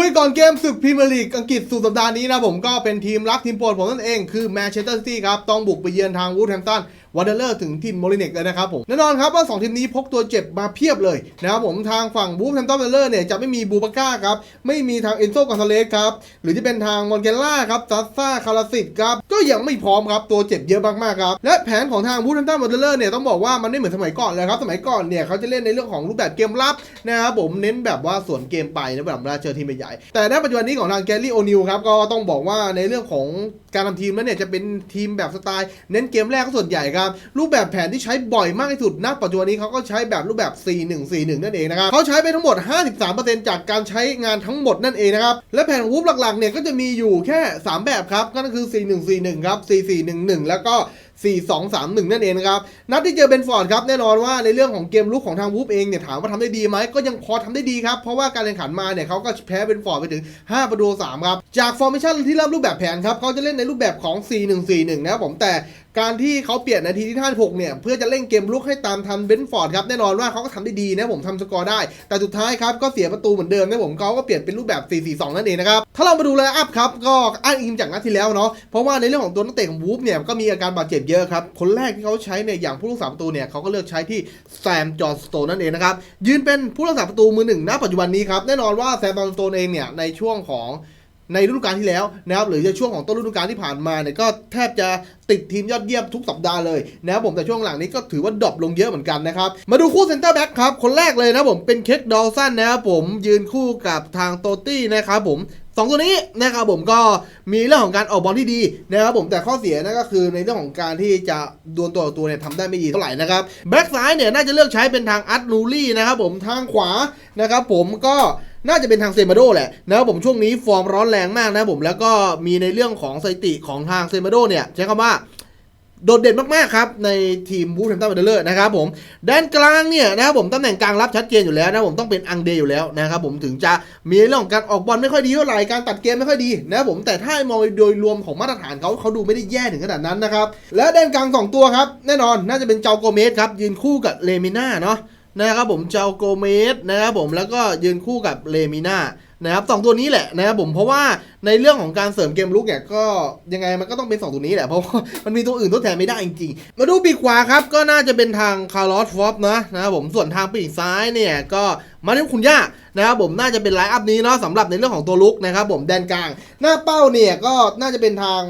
คุยก่อนเกมศึกพรีเมียร์ลีกอังกฤษสุดสัปดาห์นี้นะผมก็เป็นทีมรักทีมโปรดผมนั่นเองคือแมนเชสเตอร์ซิตี้ครับต้องบุกไปเยือนทางวูดแฮมป์ตัน วันเดอร์ถึงทีมโมลิเนกเลยนะครับผมแน่นอนครับว่า 2 ทีมนี้พกตัวเจ็บมาเพียบเลยนะครับผมทางฝั่งวูดแฮมป์ตันวันเดอร์เนี่ยจะไม่มีบูบาก้าครับไม่มีทางเอนโซกอนซาเลสครับหรือจะเป็นทางมอนเกล่าครับซัสซาคาราสิตครับก็ยังไม่พร้อมครับตัวเจ็บเยอะมากๆครับและแผนของทางวูดแฮมป์ตันวันเดอร์เนี่ยต้องบอกว่ามันไม่เหมือนสมัยก่อนเลยครับสมัยก่อนเนี่ยเขาจะเล่นในเรื่องของรูปแบบเกมรับนะครับผมเน้นแบบว่าสวนเกมไปนะแบบเวลาเจอทีมใหญ่แต่ในปัจจุบันนี้ของทางแกลลี่โอนิวครับก็ต้องบอกว่าในเรื่องของการทำทีมนั้นเนี่ยจะเป็นทีมแบบสไตล์เน้นเกมแรกส่วนใหญ่ครับรูปแบบแผนที่ใช้บ่อยมากที่สุดณปัจจุบันนี้เขาก็ใช้แบบรูปแบบ 4-1-4-1 นั่นเองนะครับเขาใช้ไปทั้งหมด 53%จากการใช้งานทั้งหมดนั่นเองนะครับ และแผนวูฟหลักๆเนี่ยก็จะมีอยู่แค่ 3 แบบครับก็คือ 4-1-4-1 ครับ 4-4-1-1 แล้วก็4-2-3-1 นั่นเองนะครับนัดที่เจอเบนฟอร์ดครับแน่นอนว่าในเรื่องของเกมลุกของทางวูฟเองเนี่ยถามว่าทำได้ดีไหมก็ยังพอทำได้ดีครับ เพราะว่าการแข่งขันมาเนี่ยเขาก็แพ้เบนฟอร์ดไปถึง 5 ประตู3ครับ จากฟอร์เมชันที่เริ่มรูปแบบแผนครับเขาจะเล่นในรูปแบบของ 4-1-4-1 นะครับผมแต่การที่เขาเปลี่ยนนาทีที่ 56 เนี่ย เพื่อจะเล่นเกมลุกให้ตามทันเบนฟอร์ดครับ แน่นอนว่าเขาก็ทำได้ดีนะผมทำสกอร์ได้ แต่สุดท้ายครับ ก็เสียประตูเหมือนเดิมนะผมเขาก็เปลี่ยนเป็นรูปแบบ 4-4-2 นั่นเองนะครับ ถ้าเรามาดูไลน์อัพครับ ก็อ้างอิงจากนัดที่แล้วเนาะ เพราะว่าในเรื่องของตัวนักเตะของวูฟเนี่ย ก็มีอาการบาดเจ็บเยอะครับ คนแรกที่เขาใช้เนี่ยอย่างผู้รักษาประตูเนี่ยเขาก็เลือกใช้ที่แซมจอห์นสโตนนั่นเองนะครับยืนเป็นผู้รักษาประตูมือหนึ่งณปัจจุบันนี้ครับแน่นอนว่าแซมจอห์นสโตนเองเนี่ยในช่วงของ ในฤดูกาลที่แล้วนะครับหรือจะช่วงของต้นฤดูกาลที่ผ่านมาเนี่ยก็แทบจะติดทีมยอดเยี่ยมทุกสัปดาห์เลยนะครับผมแต่ช่วงหลังนี้ก็ถือว่าดรอปลงเยอะเหมือนกันนะครับมาดูคู่เซนเตอร์แบ็กครับคนแรกเลยนะผมเป็นเค้กดอลสันนะครับผมยืนคู่กับทางโตตี้นะครับผมสองตัวนี้นะครับผมก็มีเรื่องของการออกบอลที่ดีนะครับผมแต่ข้อเสียนั่นก็คือในเรื่องของการที่จะดวลตัวต่อตัวเนี่ยทำได้ไม่ดีเท่าไหร่นะครับแบ็กซ้ายเนี่ยน่าจะเลือกใช้เป็นทางอัตนูรี่นะครับผมทางขวานะครับผมก็ น่าจะเป็นทางเซมาโดแหละนะครับผมช่วงนี้ฟอร์มร้อนแรงมากนะครับผมแล้วก็มีในเรื่องของสถิติของทางเซมาโดเนี่ยใช้คำว่าโดดเด่นมาก ๆ ครับ ในทีมบูธแฮมตันเดเลอร์นะครับผมด้านกลางเนี่ยนะครับผมตำแหน่งกลางรับชัดเจนอยู่แล้วนะผมต้องเป็นอังเดย์อยู่แล้วนะครับผมถึงจะมีเรื่องของการออกบอลไม่ค่อยดีเท่าไหร่การตัดเกมไม่ค่อยดีนะครับผมแต่ถ้ามองโดยรวมของมาตรฐานเขาเขาดูไม่ได้แย่ถึงขนาดนั้นนะครับและด้านกลางสองตัวครับแน่นอนน่าจะเป็นเจ้าโกเมสครับยืนคู่กับเลมิน่าเนาะ นะครับผมเจ้าโกเมสนะครับผมแล้วก็ยืนคู่กับเลมิน่านะครับสองตัวนี้แหละนะครับผมเพราะว่าในเรื่องของการเสริมเกมลุกเนี่ยก็ยังไงมันก็ต้องเป็นสองตัวนี้แหละเพราะว่ามันมีตัวอื่นทดแทนไม่ได้จริงๆ มาดูปีกขวาครับก็น่าจะเป็นทางคาร์ลอสฟอปนะนะครับผมส่วนทางปีกซ้ายเนี่ยก็มาที่คุณย่านะครับผมน่าจะเป็นไลน์อัพนี้เนาะสำหรับในเรื่องของตัวลุกนะครับผมแดนกลาง หน้าเป้าเนี่ยก็น่าจะเป็นทาง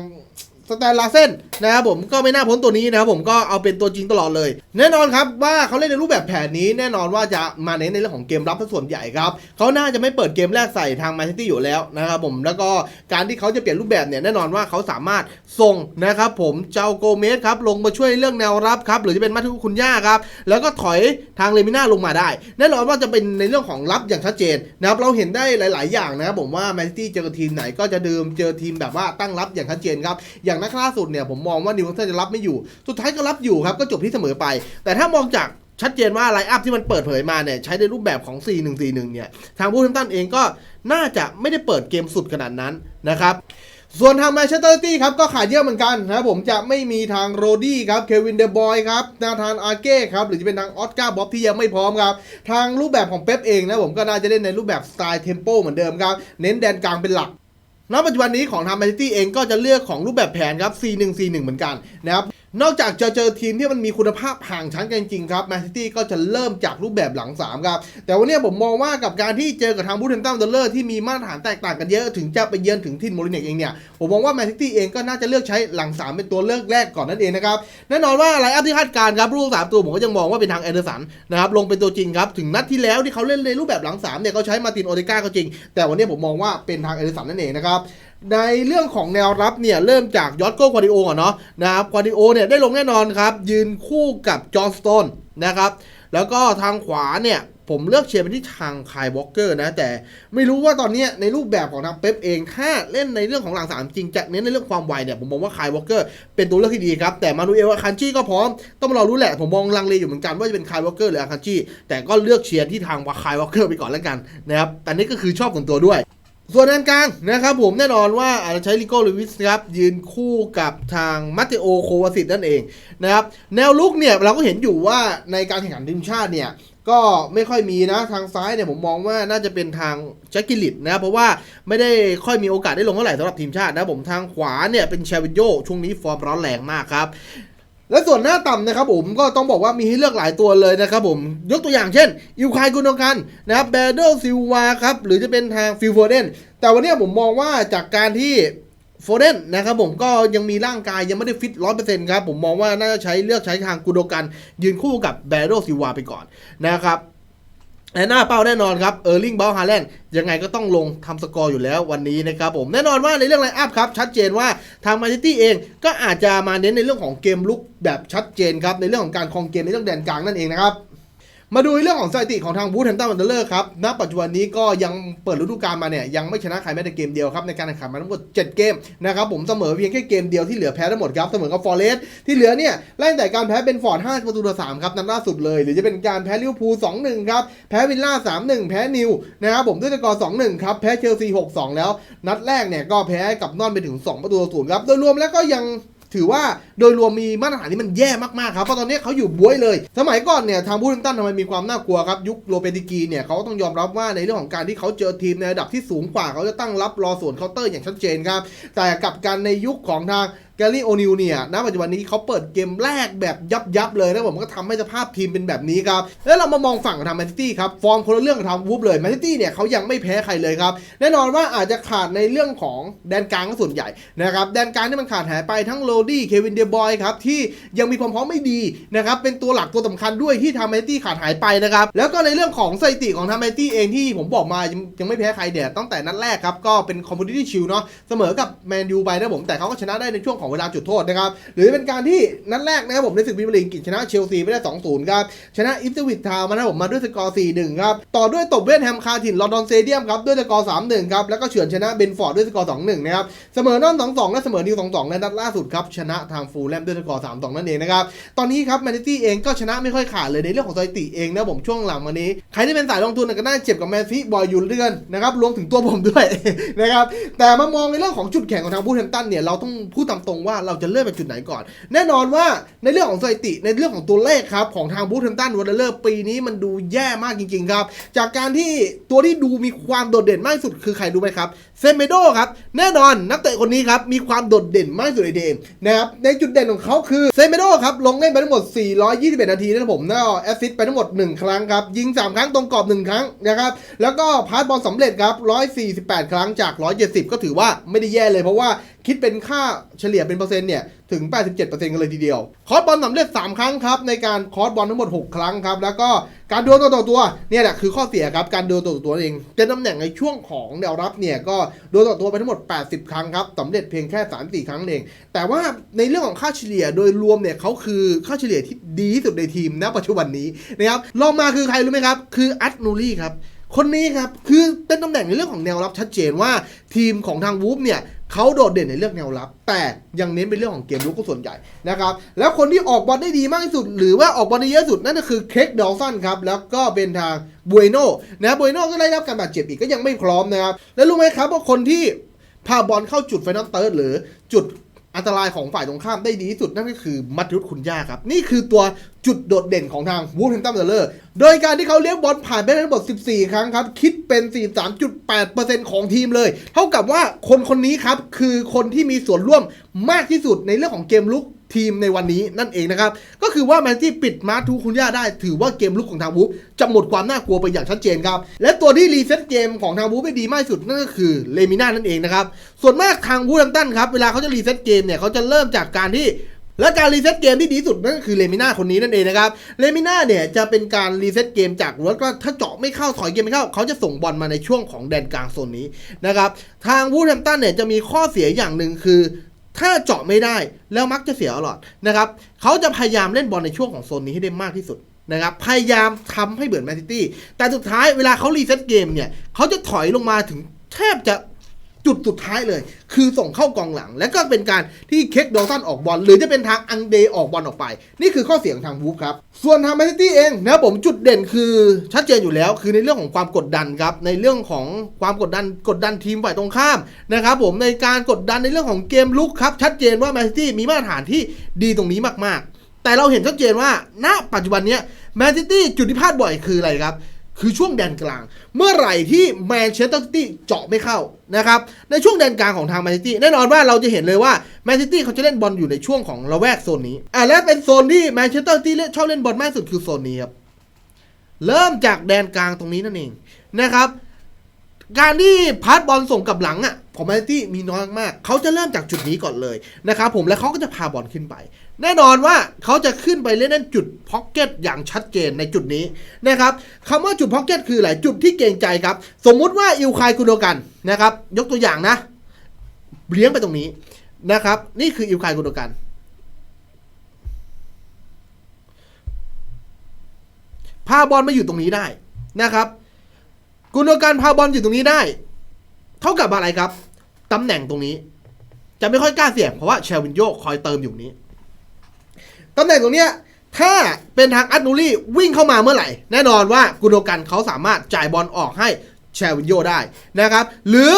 สแตนลาเซนนะครับผมก็ไม่น่าพ้นตัวนี้นะครับผมก็เอาเป็นตัวจริงตลอดเลย แน่นอนครับว่าเขาเล่นในรูปแบบแผนนี้แน่นอนว่าจะมาเน้นในเรื่องของเกมรับซะส่วนใหญ่ครับเขาน่าจะไม่เปิดเกมแรกใส่ทางแมนซิตี้อยู่แล้วนะครับผมแล้วก็การที่เขาจะเปลี่ยนรูปแบบเนี่ยแน่นอนว่าเขาสามารถส่งนะครับผมเจ้าโกเมสครับลงมาช่วยเรื่องแนวรับครับหรือจะเป็นมาทุคุณย่าครับแล้วก็ถอยทางเลมิน่าลงมาได้ แน่นอนว่าจะเป็นในเรื่องของรับอย่างชัดเจนนะครับเราเห็นได้หลาย ๆ อย่างนะครับผมว่าแมนซิตี้เจอทีมไหนก็จะเดิมเจอทีมแบบว่าตั้งรับอย่างชัดเจนครับอย่างนัดล่าสุดเนี่ยผมมองว่านิวคาสเซิลจะรับไม่อยู่ สุดท้ายก็รับอยู่ครับก็จบที่เสมอไป แต่ถ้ามองจากชัดเจนว่าไลน์อัพที่มันเปิดเผยมาเนี่ยใช้ในรูปแบบของ 4-1-4-1 เนี่ย ทางบูธแฮมตันเองก็น่าจะไม่ได้เปิดเกมสุดขนาดนั้นนะครับส่วนทางแมนเชสเตอร์ตี้ครับก็ขาดเยอะเหมือนกันนะครับผมจะไม่มีทางโรดี้ครับเควินเดบอยครับนาธานอาเก้ครับหรือจะเป็นทางออสการ์บ๊อบที่ยังไม่พร้อมครับ ทางรูปแบบของเป๊ปเองนะผมก็น่าจะเล่นในรูปแบบสไตล์เทมโปเหมือนเดิมครับ เน้นแดนกลางเป็นหลัก ณปัจจุบันนี้ของทางแมนซิตี้เองก็จะเลือกของรูปแบบแผนครับ 4-1-4-1 เหมือนกันนะครับนอกจากจะเจอทีมที่มันมีคุณภาพห่างชั้นกันจริงครับแมนซิตี้ก็จะเริ่มจากรูปแบบหลัง 3 ครับ แต่วันนี้ผมมองว่ากับการที่เจอกับทางบูธแฮมตันเดลเลอร์ที่มีมาตรฐานแตกต่างกันเยอะถึงจะไปเยือนถึงทินโมลิเนกเองเนี่ย ผมมองว่าแมนซิตี้เองก็น่าจะเลือกใช้หลัง 3 เป็นตัวเลือกแรกก่อนนั่นเองนะครับ แน่นอนว่าไลน์อัพที่คาดการครับรูปสามตัวผมก็ยังมองว่าเป็นทางเอเดอร์สันนะครับลงเป็นตัวจริงครับถึงนัดที่แล้วที่เขาเล่นในรูปแบบหลัง3เนี่ยเขาใช้มาตินโอเดก้าก็จริง แต่วันนี้ผมมองว่าเป็นทางเอเดอร์สันนั่นเองนะครับ ในเรื่องของแนวรับเนี่ยเริ่มจากยอตโก้ควาดิโอก่อนเนาะนะครับควาดิโอเนี่ยได้ลงแน่นอนครับ ยืนคู่กับจอห์นสโตนนะครับ แล้วก็ทางขวาเนี่ยผมเลือกเชียร์ไปที่ทางคายวอลเกอร์นะ แต่ไม่รู้ว่าตอนนี้ในรูปแบบของทางเป๊ปเอง ถ้าเล่นในเรื่องของหลังสามจริงจะเน้นในเรื่องความไวเนี่ย ผมมองว่าคายวอลเกอร์เป็นตัวเลือกที่ดีครับ แต่มานูเอลอาคันจี้ก็พร้อม ต้องรอรู้แหละ ผมมองลังเลอยู่เหมือนกันว่าจะเป็นคายวอลเกอร์หรืออาคันจี้แต่ก็เลือกเชียร์ที่ทางวาคายวอลเกอร์ไปก่อนแล้วกันนะครับแต่นี่ก็คือชอบของตัวด้วย ส่วนด้านกลางนะครับผมแน่นอนว่าอาจจะใช้ลิโก้ลูวิสครับยืนคู่กับทางมัตเตโอโควาสิตนั่นเองนะครับแนวลุกเนี่ยเราก็เห็นอยู่ว่าในการแข่งขันทีมชาติเนี่ยก็ไม่ค่อยมีนะทางซ้ายเนี่ยผมมองว่าน่าจะเป็นทางแจ็คกิลิตนะเพราะว่าไม่ได้ค่อยมีโอกาสได้ลงเท่าไหร่สำหรับทีมชาตินะผมทางขวาเนี่ยเป็นเชวินโยช่วงนี้ฟอร์มร้อนแรงมากครับ และส่วนหน้าต่ำนะครับผมก็ต้องบอกว่ามีให้เลือกหลายตัวเลยนะครับผมยกตัวอย่างเช่นอิวคายกุนโดกันนะครับเบเดลซิลวาครับหรือจะเป็นทางฟิลโฟเดนแต่วันนี้ผมมองว่าจากการที่โฟเดนนะครับผมก็ยังมีร่างกายยังไม่ได้ฟิตร้อยเปอร์เซ็นต์ครับผมมองว่าน่าจะใช้เลือกใช้ทางกุนโดกัน ยืนคู่กับแบเดลซิลวาไปก่อนนะครับ และหน้าเป้าแน่นอนครับเออร์ลิงเบลฮาแลนด์ยังไงก็ต้องลงทำสกอร์อยู่แล้ววันนี้นะครับผมแน่นอนว่าในเรื่องไลน์อัพครับ ชัดเจนว่าทางมาซิตี้เองก็อาจจะมาเน้นในเรื่องของเกมลุกแบบชัดเจนครับ ในเรื่องของการครองเกมในเรื่องแดนกลางนั่นเองนะครับ มาดูเรื่องของสถิติของทางบูธแฮมตันวันเดอร์เลอร์ครับ ณ ปัจจุบันนี้ก็ยังเปิดฤดูกาลมาเนี่ย ยังไม่ชนะใครแม้แต่เกมเดียวครับ ในการแข่งขันมาทั้งหมด 7 เกมนะครับ ผมเสมอเพียงแค่เกมเดียวที่เหลือแพ้ทั้งหมดครับ เสมอกับฟอร์เรสที่เหลือเนี่ย ไล่แต่การแพ้เป็นฟอร์ด5ประตูต่อ3ครับนัดล่าสุดเลย หรือจะเป็นการแพ้ลิเวอร์พูล2-1ครับ แพ้วิลล่า3-1 แพ้นิวนะครับผมด้วยสกอร์2-1ครับ แพ้เชลซี6-2 แล้ว นัดแรกเนี่ยก็แพ้กับนอนไปถึง 2 ประตูต่อศูนย์ครับ โดยรวมแล้วก็ยัง ถือว่าโดยรวมมีมาตรฐานที่มันแย่มากๆครับเพราะตอนนี้เขาอยู่บวยเลย สมัยก่อนเนี่ยทางบูธตันทำไมมีความน่ากลัวครับยุคโรเปติกีเนี่ยเขาก็ต้องยอมรับว่าในเรื่องของการที่เขาเจอทีมในระดับที่สูงกว่าเขาจะตั้งรับรอส่วนเคาน์เตอร์อย่างชัดเจนครับแต่กับการในยุคของทาง แกลลี่โอนิวเนี่ย ณ ปัจจุบันนี้เขาเปิดเกมแรกแบบยับยับๆเลยนะผมก็ทำให้สภาพทีมเป็นแบบนี้ครับ แล้วเรามามองฝั่งของทางแมนซิตี้ครับ ฟอร์มคนละเรื่องกับทางวูฟเลย แมนซิตี้เนี่ยเขายังไม่แพ้ใครเลยครับ แน่นอนว่าอาจจะขาดในเรื่องของแดนกลางส่วนใหญ่นะครับ แดนกลางที่มันขาดหายไปทั้งโรดี้ เควินเดบอยครับ ที่ยังมีความพร้อมไม่ดีนะครับ เป็นตัวหลักตัวสำคัญด้วยที่ทางแมนซิตี้ขาดหายไปนะครับ แล้วก็ในเรื่องของสถิติของทางแมนซิตี้เองที่ผมบอกมายังยังไม่แพ้ใครเดี่ยตั้งแต่นัดแรกครับก็เป็นคอมมูนิตี้ชิลเนาะเสมอกับแมนยูไปนะผมแต่เขาก็ชนะได้ในช่วงของเวลาจุดโทษนะครับ หรือเป็นการที่นัดแรกนะครับผมในศึกพรีเมียร์ลีกอังกฤษชนะเชลซีไปได้ 2-0 ครับ ชนะอิฟเซวิททาวน์มานะผมมาด้วยสกอร์ 4-1 ครับ ต่อด้วยตบเวสต์แฮมคาร์ถิ่นลอนดอนเตเดียมครับด้วยสกอร์ 3-1 ครับ แล้วก็เฉือนชนะเบนฟอร์ดด้วยสกอร์ 2-1 นะครับ เสมอนอน 2-2 และเสมอนิว 2-2ในนัดล่าสุดครับชนะทางฟูลแลมด้วยสกอร์ 3-2 นั่นเองนะครับ ตอนนี้ครับแมนซิตี้เองก็ชนะไม่ค่อยขาดเลยในเรื่องของสถิติเองนะผมช่วงหลังมานี้ใครที่เป็นสายลงทุนเนี่ยก็น่าเจ็บกับแมนซีบอยอยู่เรื่อนนะครับรวมถึงตัวผมด้วยนะครับแต่มามองในเรื่องของจุดแข็งของทางบูธแฮมตันเนี่ยเราต้องพูดตามตรงว่าเราจะเริ่มไปจุดไหนก่อน แน่นอนว่าในเรื่องของสถิติในเรื่องของตัวเลขครับ ของทางบูธแฮมตันวันเลอร์ปีนี้มันดูแย่มากจริงๆครับ จากการที่ตัวที่ดูมีความโดดเด่นมากที่สุดคือใครรู้ไหมครับเซเมโดครับแน่นอนนักเตะคนนี้ครับมีความโดดเด่นมากที่สุดในเดมนะครับในจุดเด่นของเขาคือเซเมโดครับลงเล่นไปทั้งหมด 421 นาทีนะครับผมแล้วแอสซิสต์ไปทั้งหมด 1 ครั้งครับยิง 3 ครั้งตรงกรอบ 1 ครั้งนะครับแล้วก็พาสบอลสำเร็จครับ 148 ครั้งจาก 170 ก็ถือว่าไม่ได้แย่เลยเพราะว่าคิดเป็นค่าเฉลี่ยเป็นเปอร์เซ็นต์เนี่ยถึง 87%กันเลยทีเดียว คอร์สบอลสำเร็จ 3 ครั้งครับในการคอร์สบอลทั้งหมด 6 ครั้งครับแล้วก็การดวลตัวต่อตัวเนี่ยแหละคือข้อเสียครับการดวลตัวต่อตัวเองเป็นตำแหน่งในช่วงของแนวรับเนี่ยก็ดวลต่อตัวไปทั้งหมด 80 ครั้งครับสำเร็จเพียงแค่3-4ครั้งเอง แต่ว่าในเรื่องของค่าเฉลี่ยโดยรวมเนี่ยเขาคือค่าเฉลี่ยที่ดีที่สุดในทีมณปัจจุบันนี้นะครับลองมาคือใครรู้ไหมครับคืออัตนูรี่ครับ คนนี้ครับคือเป็นตำแหน่งในเรื่องของแนวรับชัดเจนว่าทีมของทางวูฟเนี่ยเขาโดดเด่นในเรื่องแนวรับ แต่ยังเน้นเป็นเรื่องของเกมลุกก็ส่วนใหญ่นะครับแล้วคนที่ออกบอลได้ดีมากที่สุด หรือว่าออกบอลได้เยอะสุดนั่นก็คือเครกดอลสันครับแล้วก็เป็นทางบุยโนนะบุยโนก็ได้รับการบาดเจ็บอีกก็ยังไม่พร้อมนะครับแล้วรู้ไหมครับว่าคนที่พาบอลเข้าจุดไฟนอลเติร์ดหรือจุดอันตรายของฝ่ายตรงข้ามได้ดีที่สุดนั่นก็คือมัตยุทธคุณย่าครับ นี่คือตัวจุดโดดเด่นของทางวูฟแฮมตันเดอร์เลอร์ โดยการที่เขาเลี้ยงบอลผ่านไปได้ทั้งหมด 14 ครั้งครับ คิดเป็น 43.8%ของทีมเลย เท่ากับว่าคนคนนี้ครับ คือคนที่มีส่วนร่วมมากที่สุดในเรื่องของเกมลุกทีมในวันนี้นั่นเองนะครับ ก็คือว่าแมนที่ปิดมาร์ทูคุณย่าได้ ถือว่าเกมลุกของทางวูฟจะหมดความน่ากลัวไปอย่างชัดเจนครับ และตัวที่รีเซ็ตเกมของทางวูฟได้ดีมากที่สุดนั่นก็คือเลมิน่านั่นเองนะครับ ส่วนมากทางวูฟแฮมตันครับ เวลาเขาจะรีเซ็ตเกมเนี่ยเขาจะเริ่มจากการที่ และการรีเซ็ตเกมที่ดีสุดนั่นก็คือเลมิน่าคนนี้นั่นเองนะครับเลมิน่าเนี่ยจะเป็นการรีเซ็ตเกมจากรถก็ถ้าเจาะไม่เข้าถอยเกมไม่เข้า เขาจะส่งบอลมาในช่วงของแดนกลางโซนนี้นะครับทางวูดแฮมตันเนี่ยจะมีข้อเสียอย่างหนึ่งคือถ้าเจาะไม่ได้แล้วมักจะเสียตลอดนะครับเขาจะพยายามเล่นบอลในช่วงของโซนนี้ให้ได้มากที่สุดนะครับพยายามทำให้เบื่อแมนซิตี้แต่สุดท้ายเวลาเขารีเซ็ตเกมเนี่ยเขาจะถอยลงมาถึงแทบจะ จุดสุดท้ายเลย คือส่งเข้ากองหลัง และก็เป็นการที่เค้กดอสันออกบอลหรือจะเป็นทางอังเดย์ออกบอลออกไป นี่คือข้อเสียงทางวูฟครับ ส่วนทางแมนซิตี้เองนะผมจุดเด่นคือชัดเจนอยู่แล้ว คือในเรื่องของความกดดันครับในเรื่องของความกดดันกดดันทีมฝ่ายตรงข้ามนะครับผมในการกดดันในเรื่องของเกมลุกครับชัดเจนว่าแมนซิตี้มีมาตรฐานที่ดีตรงนี้มากๆ แต่เราเห็นชัดเจนว่าณปัจจุบันเนี้ยแมนซิตี้จุดที่พลาดบ่อยคืออะไรครับ คือช่วงแดนกลาง เมื่อไหร่ที่แมนเชสเตอร์ซิตี้เจาะไม่เข้านะครับในช่วงแดนกลางของทางแมนซิตี้แน่นอนว่าเราจะเห็นเลยว่าแมนซิตี้เขาจะเล่นบอลอยู่ในช่วงของระแวกโซนนี้อะและเป็นโซนที่แมนเชสเตอร์ซิตี้ชอบเล่นบอลมากที่สุดคือโซนนี้ครับเริ่มจากแดนกลางตรงนี้นั่นเองนะครับ การที่พาสบอลส่งกลับหลังอะ ของแมนซิตี้มีน้อยมาก เขาจะเริ่มจากจุดนี้ก่อนเลยนะครับผมแล้วเขาก็จะพาบอลขึ้นไป แน่นอนว่าเขาจะขึ้นไปเล่นในจุดพ็อกเก็ตอย่างชัดเจนในจุดนี้นะครับคำว่าจุดพ็อกเก็ตคืออะไรจุดที่เกรงใจครับ สมมุติว่าอิวคายกุโดกันนะครับ ยกตัวอย่างนะ เลี้ยงไปตรงนี้นะครับ นี่คืออิวคายกุโดกันพาบอลมาอยู่ตรงนี้ได้นะครับ กุนโดการพาบอลอยู่ตรงนี้ได้ เท่ากับอะไรครับ ตำแหน่งตรงนี้ จะไม่ค่อยกล้าเสี่ยงเพราะว่าเชลวินโยคอยเติมอยู่นี้ตำแหน่งตรงเนี้ยถ้าเป็นทางอัตนูรี่วิ่งเข้ามาเมื่อไหร่ แน่นอนว่ากุนโดกันเขาสามารถจ่ายบอลออกให้เชลวินโยได้นะครับ หรือ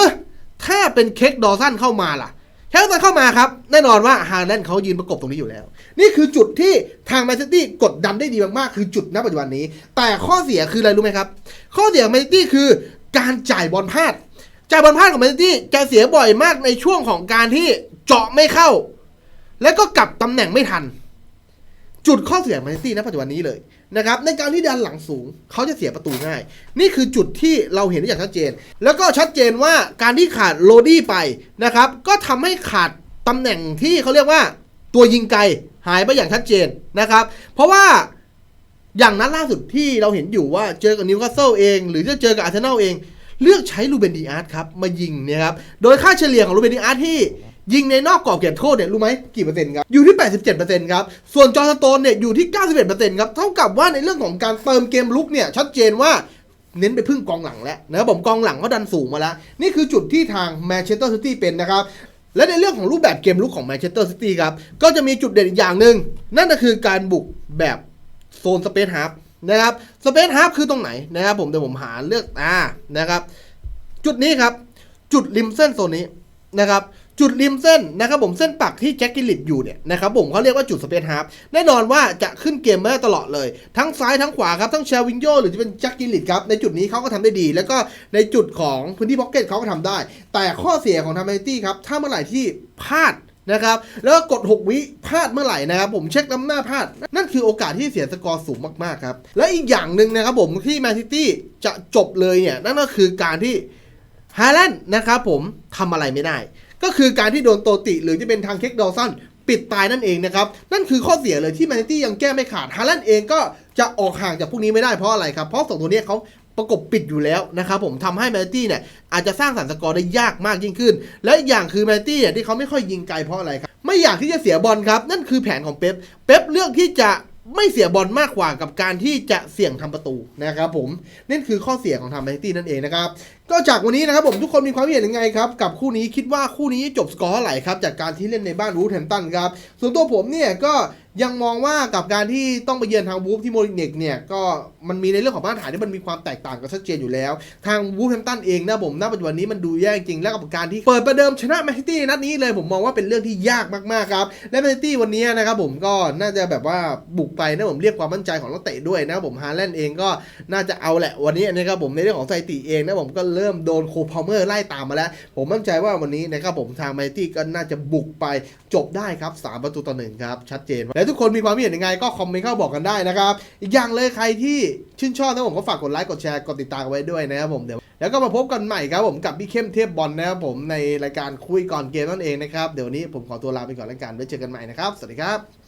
ถ้าเป็นเค้กดอสันเข้ามาล่ะเค้กดอสันเข้ามาครับ แน่นอนว่าฮาแลนด์เขายืนประกบตรงนี้อยู่แล้ว นี่คือจุดที่ทางแมนซิตี้กดดันได้ดีมากๆ คือจุดณปัจจุบันนี้ แต่ข้อเสียคืออะไรรู้ไหมครับ ข้อเสียของแมนซิตี้คือการจ่ายบอลพลาด จายบอลพลาดของแมนซิตี้จะเสียบ่อยมากในช่วงของการที่เจาะไม่เข้า แล้วก็กลับตำแหน่งไม่ทัน จุดข้อเสียของแมนซิตี้ณปัจจุบันนี้เลยนะครับในการที่ดันหลังสูงเขาจะเสียประตูง่าย นี่คือจุดที่เราเห็นได้อย่างชัดเจน แล้วก็ชัดเจนว่าการที่ขาดโรดี้ไปนะครับ ก็ทำให้ขาดตำแหน่งที่เขาเรียกว่าตัวยิงไกลหายไปอย่างชัดเจนนะครับ เพราะว่าอย่างนั้นล่าสุดที่เราเห็นอยู่ว่าเจอกับนิวคาสเซิลเอง หรือจะเจอกับอาร์เซนอลเอง เลือกใช้ลูเบนดีอาร์ตครับมายิงเนี่ยครับโดยค่าเฉลี่ยของลูเบนดีอาร์ตที่ยิงในนอกกรอบเขตโทษเนี่ยรู้ไหมกี่เปอร์เซ็นต์ครับ อยู่ที่ 87%ครับ ส่วนจอร์สโตนเนี่ยอยู่ที่ 91%ครับเท่ากับว่าในเรื่องของการเติมเกมลุกเนี่ยชัดเจนว่าเน้นไปพึ่งกองหลังแล้วนะครับผมกองหลังก็ดันสูงมาแล้ว นี่คือจุดที่ทางแมนเชสเตอร์ซิตี้เป็นนะครับและในเรื่องของรูปแบบเกมลุกของแมนเชสเตอร์ซิตี้ครับก็จะมีจุดเด่นอีกอย่างหนึ่งนั่นก็คือการบุกแบบโซนสเปซฮาร์ นะครับสเปซฮาร์ฟคือตรงไหนนะครับผมเดี๋ยวผมหาเลือกอ่านะครับ จุดนี้ครับ จุดริมเส้นโซนนี้นะครับจุดริมเส้นนะครับผมเส้นปักที่แจ็คกิลลิตอยู่เนี่ยนะครับผมเขาเรียกว่าจุดสเปซฮาร์ฟแน่นอนว่าจะขึ้นเกมมาได้ตลอดเลย ทั้งซ้ายทั้งขวาครับทั้งเชลวินโยหรือจะเป็นแจ็คกิลลิตครับในจุดนี้เขาก็ทำได้ดี แล้วก็ในจุดของพื้นที่พ็อกเก็ตเขาก็ทำได้ แต่ข้อเสียของทำไมตี้ครับถ้าเมื่อไหร่ที่พลาด นะครับ แล้วก็กด 6 วิพลาดเมื่อไหร่นะครับ ผมเช็คล้ำหน้าพลาด นั่นคือโอกาสที่เสียสกอร์สูงมากๆครับ และอีกอย่างหนึ่งนะครับผมที่แมนซิตี้จะจบเลยเนี่ย นั่นก็คือการที่ฮาแลนด์นะครับผมทำอะไรไม่ได้ ก็คือการที่โดนโตติหรือจะเป็นทางเค้กดอลสันปิดตายนั่นเองนะครับ นั่นคือข้อเสียเลยที่แมนซิตี้ยังแก้ไม่ขาดฮาแลนด์เองก็จะออกห่างจากพวกนี้ไม่ได้เพราะอะไรครับ เพราะสองตัวเนี้ยเขา ประกบปิดอยู่แล้วนะครับผมทำให้แมนตี้เนี่ยอาจจะสร้างสรรค์สกอร์ได้ยากมากยิ่งขึ้น และอย่างคือแมนตี้เนี่ยที่เขาไม่ค่อยยิงไกลเพราะอะไรครับ ไม่อยากที่จะเสียบอลครับ นั่นคือแผนของเป๊ปเป๊ปเลือกที่จะไม่เสียบอลมากกว่ากับการที่จะเสี่ยงทำประตูนะครับผมนั่นคือข้อเสียของทางแมนตี้นั่นเองนะครับก็จากวันนี้นะครับผมทุกคนมีความเห็นยังไงครับ กับคู่นี้คิดว่าคู่นี้จบสกอร์เท่าไหร่ครับจากการที่เล่นในบ้านวูฟแฮมตันครับส่วนตัวผมเนี่ยก็ยังมองว่ากับการที่ต้องไปเยือนทางวูฟที่โมริเนกเนี่ยก็มันมีในเรื่องของมาตรฐานที่มันมีความแตกต่างกันชัดเจนอยู่แล้ว ทางวูฟแฮมตันเองนะผมณปัจจุบันนี้มันดูแย่จริงแล้วกับการที่เปิดประเดิมชนะแมนซิตี้นัดนี้เลยผมมองว่าเป็นเรื่องที่ยากมากๆครับ และแมนซิตี้วันนี้นะครับผมก็น่าจะแบบว่าบุกไปนะผมเรียกความมั่นใจของนักเตะด้วยนะผมฮาแลนด์เองก็น่าจะเอาแหละวันนี้นะครับผมในเรื่องของสถิติเองนะผมก็เริ่มโดนโคพาวเมอร์ไล่ตามมาแล้ว ผมมั่นใจว่าวันนี้นะครับผมทางแมนซิตี้ก็น่าจะบุกไปจบได้ครับสามประตูต่อหนึ่งครับชัดเจนและทุกคนมีความเห็นยังไงก็คอมเมนต์เข้าบอกกันได้นะครับ อีกอย่างเลยใครที่ชื่นชอบนะผมก็ฝากกดไลค์กดแชร์กดติดตามไว้ด้วยนะครับผมเดี๋ยวแล้วก็มาพบกันใหม่ครับผมกับพี่เข้มเทพบอลนะครับผมในรายการคุยก่อนเกมนั่นเองนะครับเดี๋ยวนนี้ผมขอตัวลาไปก่อนแล้วกันไว้เจอกันใหม่นะครับสวัสดีครับ